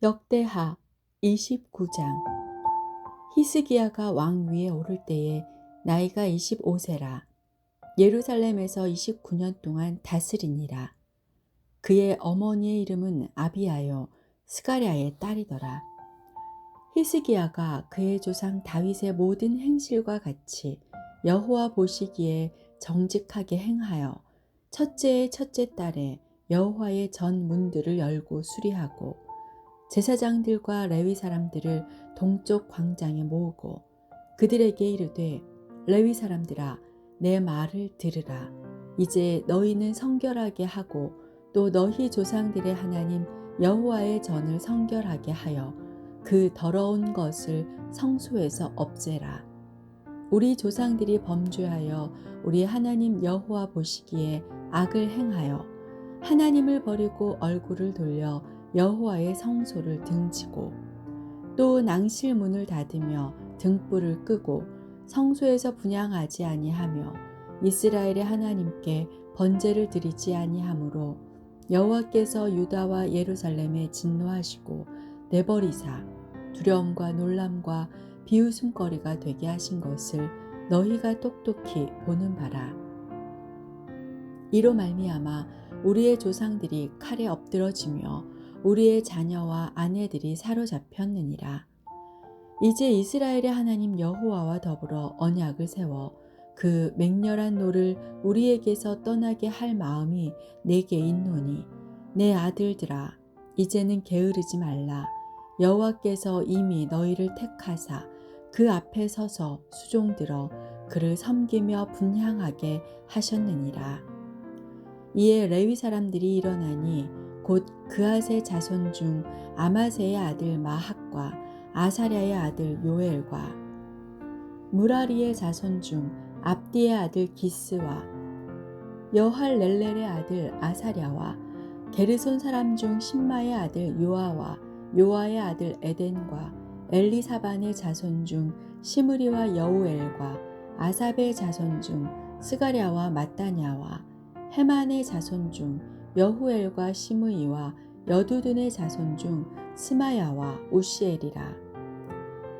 역대하 29장. 히스기야가 왕 위에 오를 때에 나이가 25세라. 예루살렘에서 29년 동안 다스리니라. 그의 어머니의 이름은 아비아요 스가랴의 딸이더라. 히스기야가 그의 조상 다윗의 모든 행실과 같이 여호와 보시기에 정직하게 행하여 첫째의 첫째 딸에 여호와의 전 문들을 열고 수리하고 제사장들과 레위 사람들을 동쪽 광장에 모으고 그들에게 이르되 레위 사람들아 내 말을 들으라. 이제 너희는 성결하게 하고 또 너희 조상들의 하나님 여호와의 전을 성결하게 하여 그 더러운 것을 성소에서 없애라. 우리 조상들이 범죄하여 우리 하나님 여호와 보시기에 악을 행하여 하나님을 버리고 얼굴을 돌려 여호와의 성소를 등지고 또 낭실 문을 닫으며 등불을 끄고 성소에서 분양하지 아니하며 이스라엘의 하나님께 번제를 드리지 아니하므로 여호와께서 유다와 예루살렘에 진노하시고 내버리사 두려움과 놀람과 비웃음거리가 되게 하신 것을 너희가 똑똑히 보는 바라. 이로 말미암아 우리의 조상들이 칼에 엎드러지며 우리의 자녀와 아내들이 사로잡혔느니라. 이제 이스라엘의 하나님 여호와와 더불어 언약을 세워 그 맹렬한 노를 우리에게서 떠나게 할 마음이 내게 있노니 내 아들들아 이제는 게으르지 말라 여호와께서 이미 너희를 택하사 그 앞에 서서 수종들어 그를 섬기며 분향하게 하셨느니라 이에 레위 사람들이 일어나니 곧 그아세 자손 중 아마세의 아들 마학과 아사랴의 아들 요엘과 무라리의 자손 중 압디의 아들 기스와 여할 렐렐의 아들 아사랴와 게르손 사람 중 신마의 아들 요아와 요아의 아들 에덴과 엘리사반의 자손 중 시므리와 여우엘과 아삽의 자손 중 스가랴와 마따냐와 헤만의 자손 중 여후엘과 시므이와 여두둔의 자손 중 스마야와 우시엘이라.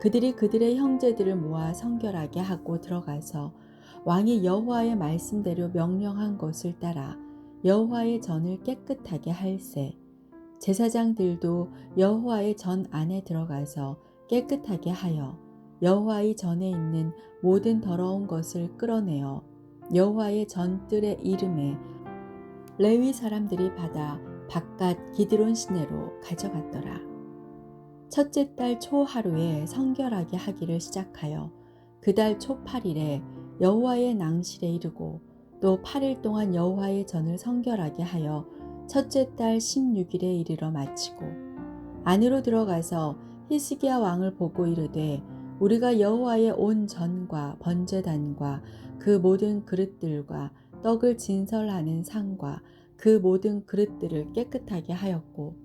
그들이 그들의 형제들을 모아 성결하게 하고 들어가서 왕이 여호와의 말씀대로 명령한 것을 따라 여호와의 전을 깨끗하게 할세. 제사장들도 여호와의 전 안에 들어가서 깨끗하게 하여 여호와의 전에 있는 모든 더러운 것을 끌어내어 여호와의 전뜰의 이름에 레위 사람들이 받아 바깥 기드론 시내로 가져갔더라. 첫째 달 초 하루에 성결하게 하기를 시작하여 그 달 초 8일에 여호와의 낭실에 이르고 또 8일 동안 여호와의 전을 성결하게 하여 첫째 달 16일에 이르러 마치고 안으로 들어가서 히스기야 왕을 보고 이르되 우리가 여호와의 온 전과 번제단과 그 모든 그릇들과 떡을 진설하는 상과 그 모든 그릇들을 깨끗하게 하였고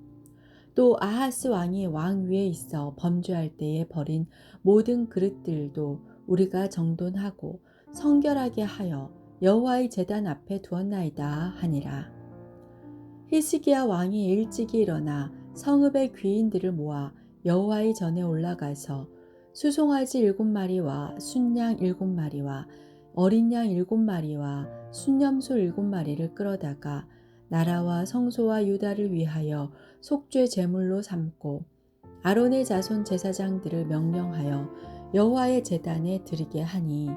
또 아하스 왕이 왕 위에 있어 범죄할 때에 버린 모든 그릇들도 우리가 정돈하고 성결하게 하여 여호와의 제단 앞에 두었나이다 하니라. 히스기야 왕이 일찍이 일어나 성읍의 귀인들을 모아 여호와의 전에 올라가서 수송아지 일곱 마리와 순양 일곱 마리와 어린 양 일곱 마리와 순념소 일곱 마리를 끌어다가 나라와 성소와 유다를 위하여 속죄 제물로 삼고 아론의 자손 제사장들을 명령하여 여호와의 제단에 드리게 하니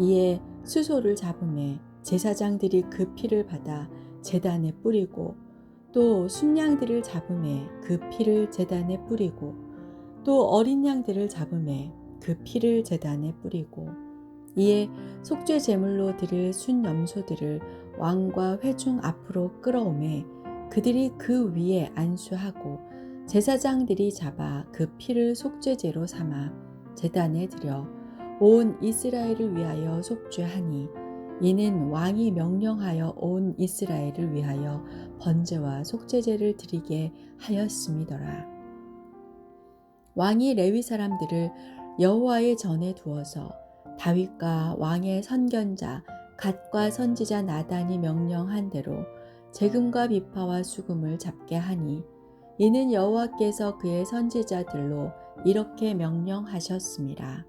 이에 수소를 잡음에 제사장들이 그 피를 받아 제단에 뿌리고 또 순양들을 잡음에 그 피를 제단에 뿌리고 또 어린 양들을 잡음에 그 피를 제단에 뿌리고 이에 속죄 제물로 드릴 순염소들을 왕과 회중 앞으로 끌어오매 그들이 그 위에 안수하고 제사장들이 잡아 그 피를 속죄제로 삼아 제단에 들여 온 이스라엘을 위하여 속죄하니 이는 왕이 명령하여 온 이스라엘을 위하여 번제와 속죄제를 드리게 하였음이더라. 왕이 레위 사람들을 여호와의 전에 두어서 다윗과 왕의 선견자 갓과 선지자 나단이 명령한 대로 재금과 비파와 수금을 잡게 하니 이는 여호와께서 그의 선지자들로 이렇게 명령하셨습니다.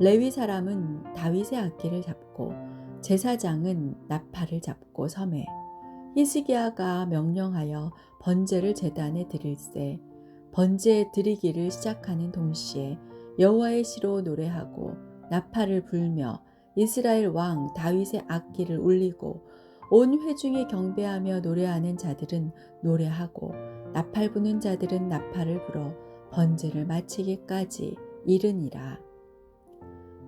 레위 사람은 다윗의 악기를 잡고 제사장은 나팔을 잡고 섬에 히스기야가 명령하여 번제를 제단에 드릴세 번제 드리기를 시작하는 동시에 여호와의 시로 노래하고 나팔을 불며 이스라엘 왕 다윗의 악기를 울리고 온 회중이 경배하며 노래하는 자들은 노래하고 나팔 부는 자들은 나팔을 불어 번제를 마치기까지 이르니라.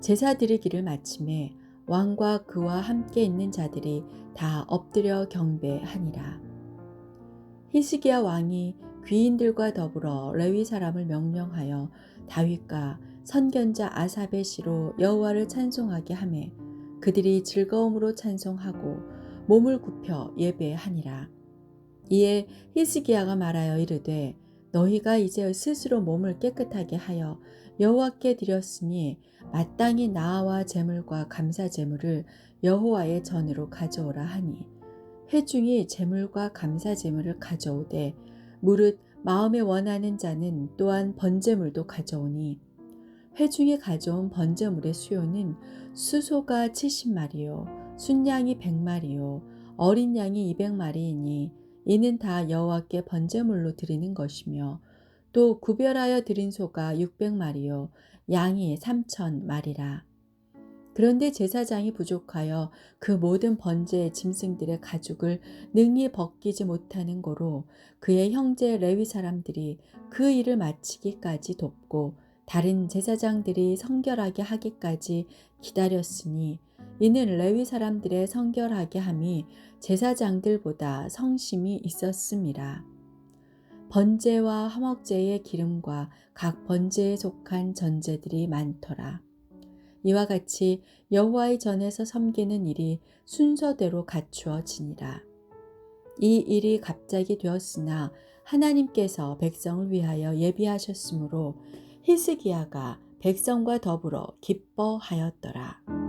제사 드리기를 마침에 왕과 그와 함께 있는 자들이 다 엎드려 경배하니라. 히스기야 왕이 귀인들과 더불어 레위 사람을 명령하여 다윗과 선견자 아삽의 시로 여호와를 찬송하게 하매 그들이 즐거움으로 찬송하고 몸을 굽혀 예배하니라. 이에 히스기야가 말하여 이르되 너희가 이제 스스로 몸을 깨끗하게 하여 여호와께 드렸으니 마땅히 나와 제물과 감사 제물을 여호와의 전으로 가져오라 하니 회중이 제물과 감사 제물을 가져오되 무릇 마음에 원하는 자는 또한 번제물도 가져오니 회중이 가져온 번제물의 수요는 수소가 70마리요 순양이 100마리요 어린 양이 200마리이니 이는 다 여호와께 번제물로 드리는 것이며 또 구별하여 드린 소가 600마리요 양이 3천 마리라. 그런데 제사장이 부족하여 그 모든 번제의 짐승들의 가죽을 능히 벗기지 못하는 고로 그의 형제 레위 사람들이 그 일을 마치기까지 돕고 다른 제사장들이 성결하게 하기까지 기다렸으니 이는 레위 사람들의 성결하게 함이 제사장들보다 성심이 있었습니다. 번제와 화목제의 기름과 각 번제에 속한 전제들이 많더라. 이와 같이 여호와의 전에서 섬기는 일이 순서대로 갖추어지니라. 이 일이 갑자기 되었으나 하나님께서 백성을 위하여 예비하셨으므로 히스기야가 백성과 더불어 기뻐하였더라.